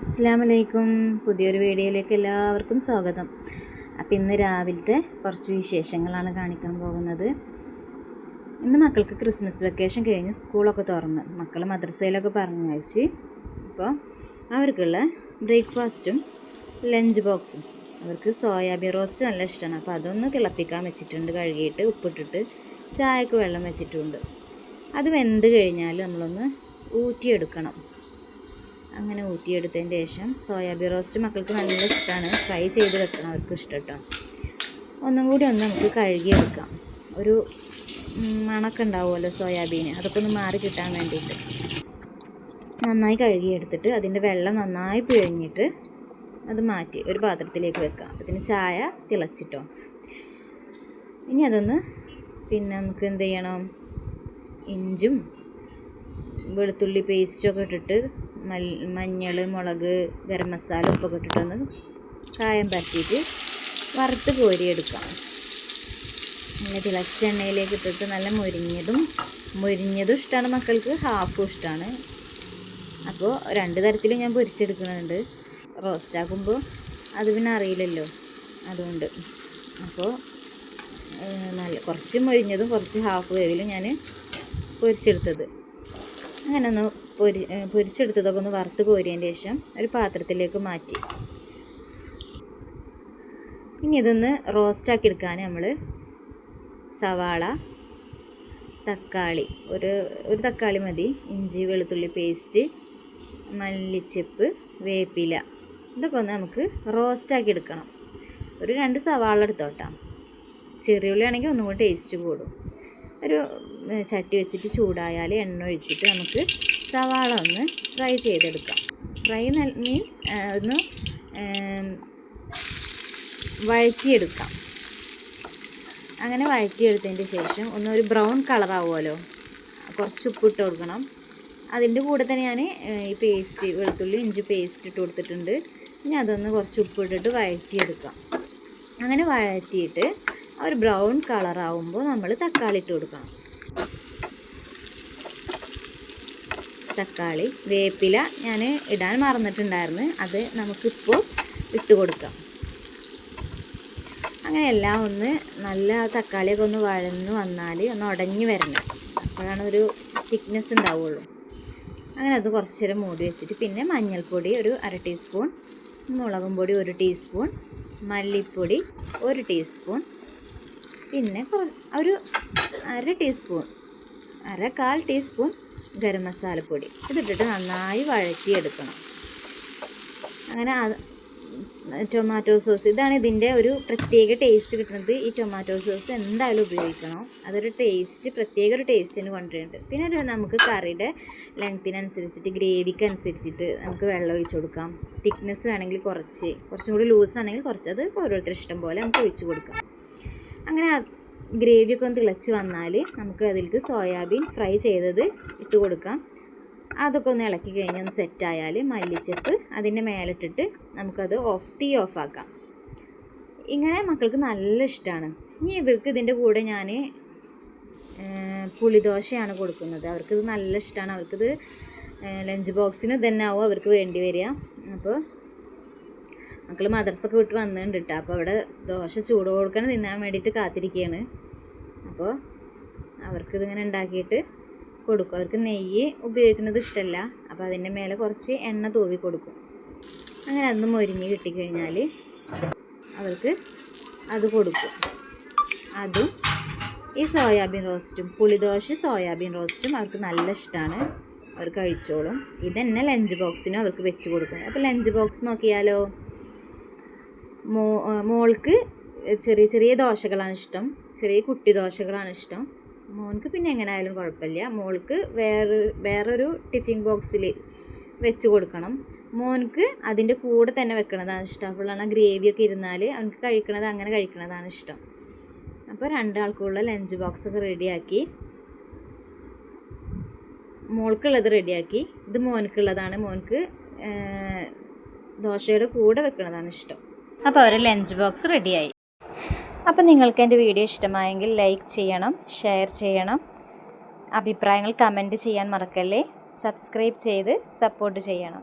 അസ്സാം വലൈക്കും പുതിയൊരു വീഡിയോയിലേക്ക് എല്ലാവർക്കും സ്വാഗതം. അപ്പം ഇന്ന് രാവിലത്തെ കുറച്ച് വിശേഷങ്ങളാണ് കാണിക്കാൻ പോകുന്നത്. ഇന്ന് മക്കൾക്ക് ക്രിസ്മസ് വെക്കേഷൻ കഴിഞ്ഞ് സ്കൂളൊക്കെ തുറന്ന്. മക്കൾ മദ്രസയിലൊക്കെ പറഞ്ഞയച്ച് അപ്പോൾ അവർക്കുള്ള ബ്രേക്ക്ഫാസ്റ്റും ലഞ്ച് ബോക്സും. അവർക്ക് സോയാബീൻ റോസ്റ്റ് നല്ല ഇഷ്ടമാണ് അപ്പോൾ അതൊന്ന് തിളപ്പിക്കാൻ വെച്ചിട്ടുണ്ട്. കഴുകിയിട്ട് ഉപ്പിട്ടിട്ട് ചായക്ക് വെള്ളം വെച്ചിട്ടുണ്ട്. അത് വെന്ത് കഴിഞ്ഞാൽ നമ്മളൊന്ന് ഊറ്റിയെടുക്കണം. അങ്ങനെ ഊറ്റിയെടുത്തതിന് ശേഷം സോയാബീൻ റോസ്റ്റ് മക്കൾക്ക് നല്ല ഇഷ്ടമാണ് ഫ്രൈ ചെയ്ത് വെക്കണം അവർക്ക് ഇഷ്ടം ഒന്നും കൂടി ഒന്ന് നമുക്ക് കഴുകിയെടുക്കാം. ഒരു ഉം, മണമൊക്കെ ഉണ്ടാവുമല്ലോ സോയാബീന്. അതൊക്കെ ഒന്ന് മാറി കിട്ടാൻ വേണ്ടിയിട്ട്. നന്നായി കഴുകിയെടുത്തിട്ട് അതിന്റെ വെള്ളം നന്നായി പിഴിഞ്ഞിട്ട് അത് മാറ്റി ഒരു പാത്രത്തിലേക്ക് വെക്കാം. അപ്പത്തിന് ചായ തിളച്ചിട്ടോ. ഇനി അതൊന്ന് പിന്നെ നമുക്ക് എന്ത് ചെയ്യണം? ഇഞ്ചും വെളുത്തുള്ളി പേസ്റ്റൊക്കെ ഇട്ടിട്ട് മഞ്ഞൾ മുളക് ഗരം മസാല ഉപ്പൊക്കെ ഇട്ടിട്ടൊന്ന് കായം പരത്തിയിട്ട് വറുത്ത് കോരിയെടുക്കാം. നല്ല തിളച്ച എണ്ണയിലേക്ക് ഇട്ടിട്ട് നല്ല മുരിഞ്ഞതും മുരിഞ്ഞതും ഇഷ്ടമാണ് മക്കൾക്ക് ഹാഫും ഇഷ്ടമാണ് അപ്പോൾ രണ്ട് തരത്തിൽ ഞാൻ പൊരിച്ചെടുക്കുന്നുണ്ട്. റോസ്റ്റ് ആകുമ്പോൾ അത് പിന്നെ അറിയില്ലല്ലോ അതുകൊണ്ട്. അപ്പോൾ നല്ല കുറച്ച് മുരിഞ്ഞതും കുറച്ച് ഹാഫ് വേവിലും ഞാൻ പൊരിച്ചെടുത്തത്. അങ്ങനെ ഒന്ന് പൊരി പൊരിച്ചെടുത്തതൊക്കെ ഒന്ന് വറുത്ത് കോരിയതിന് ശേഷം ഒരു പാത്രത്തിലേക്ക് മാറ്റി. ഇനി ഇതൊന്ന് റോസ്റ്റാക്കി എടുക്കാൻ നമ്മൾ സവാള തക്കാളി ഒരു ഒരു തക്കാളി മതി ഇഞ്ചി വെളുത്തുള്ളി പേസ്റ്റ് മല്ലിച്ചെപ്പ് വേപ്പില ഇതൊക്കെ ഒന്ന് നമുക്ക് റോസ്റ്റാക്കി എടുക്കണം. ഒരു രണ്ട് സവാള എടുത്തോട്ടാം. ചെറിയ ഉള്ളി ആണെങ്കിൽ ഒന്നും കൂടി ടേസ്റ്റ് കൂടും. ഒരു ചട്ടി വെച്ചിട്ട് ചൂടായാൽ എണ്ണ ഒഴിച്ചിട്ട് നമുക്ക് സവാള ഒന്ന് ഫ്രൈ ചെയ്തെടുക്കാം. ഫ്രൈ മീൻസ് ഒന്ന് വഴറ്റിയെടുക്കാം. അങ്ങനെ വഴറ്റിയെടുത്തതിന്റെ ശേഷം ഒന്ന് ഒരു ബ്രൗൺ കളറാവുമല്ലോ. കുറച്ച് ഉപ്പ് ഇട്ട് കൊടുക്കണം. അതിന്റെ കൂടെ തന്നെ ഞാൻ ഈ പേസ്റ്റ് വെളുത്തുള്ളി ഇഞ്ചി പേസ്റ്റ് ഇട്ട് കൊടുത്തിട്ടുണ്ട്. ഇനി അതൊന്ന് കുറച്ച് ഉപ്പ് ഇട്ടിട്ട് വഴറ്റിയെടുക്കാം. അങ്ങനെ വഴറ്റിയിട്ട് ഒരു ബ്രൗൺ കളറാവുമ്പോൾ നമ്മൾ തക്കാളി ഇട്ട് കൊടുക്കണം. തക്കാളി വേപ്പില ഞാൻ ഇടാൻ മറന്നിട്ടുണ്ടായിരുന്നു. അത് നമുക്കിപ്പോൾ ഇട്ട് കൊടുക്കാം. അങ്ങനെ എല്ലാം ഒന്ന് നല്ല തക്കാളിയൊക്കെ ഒന്ന് വഴന്ന് വന്നാൽ ഒന്ന് ഉടഞ്ഞു വരണം. അപ്പോഴാണ് ഒരു തിക്നെസ് ഉണ്ടാവുള്ളൂ. അങ്ങനെ അത് കുറച്ച് നേരം മൂടി വെച്ചിട്ട് പിന്നെ മഞ്ഞൾപ്പൊടി ഒരു അര ടീസ്പൂൺ മുളകും പൊടി ഒരു ടീസ്പൂൺ മല്ലിപ്പൊടി ഒരു ടീസ്പൂൺ പിന്നെ ഒരു അര ടീസ്പൂൺ അര കാൽ ടീസ്പൂൺ ഗരം മസാലപ്പൊടി. ഇതിട്ടിട്ട് നന്നായി വഴറ്റിയെടുക്കണം. അങ്ങനെ ടൊമാറ്റോ സോസ്. ഇതാണ് ഇതിന്റെ ഒരു പ്രത്യേക ടേസ്റ്റ് കിട്ടുന്നത്. ഈ ടൊമാറ്റോ സോസ് എന്തായാലും ഉപയോഗിക്കണം. അതൊരു ടേസ്റ്റ് പ്രത്യേക ഒരു ടേസ്റ്റിന് കൊണ്ടുവരുന്നുണ്ട് പിന്നെ ഒരു നമുക്ക് കറിയുടെ ലെങ്ത്തിനനുസരിച്ചിട്ട് ഗ്രേവിക്ക് അനുസരിച്ചിട്ട് നമുക്ക് വെള്ളം ഒഴിച്ച് കൊടുക്കാം. തിക്നെസ് വേണമെങ്കിൽ കുറച്ച്. കുറച്ചും കൂടി ലൂസ് ആണെങ്കിൽ കുറച്ച്. അത് ഓരോരുത്തർ ഇഷ്ടം പോലെ നമുക്ക് ഒഴിച്ച് കൊടുക്കാം. അങ്ങനെ ഗ്രേവിയൊക്കെ ഒന്ന് തിളച്ച് വന്നാൽ നമുക്ക് അതിലേക്ക് സോയാബീൻ ഫ്രൈ ചെയ്തത് ഇട്ട് കൊടുക്കാം. അതൊക്കെ ഒന്ന് ഇളക്കി കഴിഞ്ഞ് ഒന്ന് സെറ്റായാൽ മല്ലിച്ചപ്പ് അതിന്റെ മേലിട്ടിട്ട് നമുക്കത് ഓഫ് തീ ഓഫാക്കാം ഇങ്ങനെ മക്കൾക്ക് നല്ല ഇഷ്ടമാണ് ഇനി ഇവർക്ക് ഇതിന്റെ കൂടെ ഞാൻ പുളിദോശയാണ് കൊടുക്കുന്നത്. അവർക്കിത് നല്ല ഇഷ്ടമാണ് അവർക്കിത് ലഞ്ച് ബോക്സിന് തന്നെ ആവും അവർക്ക് വേണ്ടി വരിക. അപ്പോൾ മക്കൾ മദ്രസൊക്കെ വിട്ട് വന്നിട്ടുണ്ട് കേട്ടോ അപ്പോൾ അവിടെ ദോശ ചൂട് കൊടുക്കാൻ തിന്നാൻ വേണ്ടിയിട്ട് കാത്തിരിക്കുകയാണ് അപ്പോൾ അവർക്ക് ഇതിങ്ങനെ ഉണ്ടാക്കിയിട്ട് കൊടുക്കും. അവർക്ക് നെയ്യ് ഉപയോഗിക്കുന്നത് ഇഷ്ടമല്ല അപ്പോൾ അതിന്റെ മേലെ കുറച്ച് എണ്ണ തൂവി കൊടുക്കും. അങ്ങനെ അന്ന് മൊരിഞ്ഞ് കിട്ടിക്കഴിഞ്ഞാൽ അവർക്ക് അത് കൊടുക്കും. അതും ഈ സോയാബീൻ റോസ്റ്റും പുളിദോശ സോയാബീൻ റോസ്റ്റും അവർക്ക് നല്ല ഇഷ്ടമാണ് അവർ കഴിച്ചോളും. ഇതന്നെ ലഞ്ച് ബോക്സിനും അവർക്ക് വെച്ച് കൊടുക്കും അപ്പോൾ ലഞ്ച് ബോക്സ് നോക്കിയാലോ? മോ മോൾക്ക് ചെറിയ ചെറിയ ദോശകളാണ് ഇഷ്ടം. ചെറിയ കുട്ടി ദോശകളാണ് ഇഷ്ടം. മോൻക്ക് പിന്നെ എങ്ങനെ ആയാലും കുഴപ്പമില്ല. മോൾക്ക് വേറെ വേറൊരു ടിഫിൻ ബോക്സിൽ വെച്ച് കൊടുക്കണം. മോൻക്ക് അതിന്റെ കൂടെ തന്നെ വെക്കണതാണ് ഇഷ്ടം. അപ്പോഴാണ് ഗ്രേവിയൊക്കെ ഇരുന്നാൽ അവനക്ക് കഴിക്കണത് അങ്ങനെ കഴിക്കണതാണ് ഇഷ്ടം. അപ്പോൾ രണ്ടാൾക്കുള്ള ലഞ്ച് ബോക്സൊക്കെ റെഡിയാക്കി മോൾക്കുള്ളത് റെഡിയാക്കി. ഇത് മോനക്കുള്ളതാണ് മോൻക്ക് ദോശയുടെ കൂടെ വെക്കണതാണ് ഇഷ്ടം. അപ്പോൾ അവരെ ലഞ്ച് ബോക്സ് റെഡിയായി. അപ്പോൾ നിങ്ങൾക്ക് എന്റെ വീഡിയോ ഇഷ്ടമായെങ്കിൽ ലൈക്ക് ചെയ്യണം ഷെയർ ചെയ്യണം. അഭിപ്രായങ്ങൾ കമന്റ് ചെയ്യാൻ മറക്കല്ലേ? സബ്സ്ക്രൈബ് ചെയ്ത് സപ്പോർട്ട് ചെയ്യണം.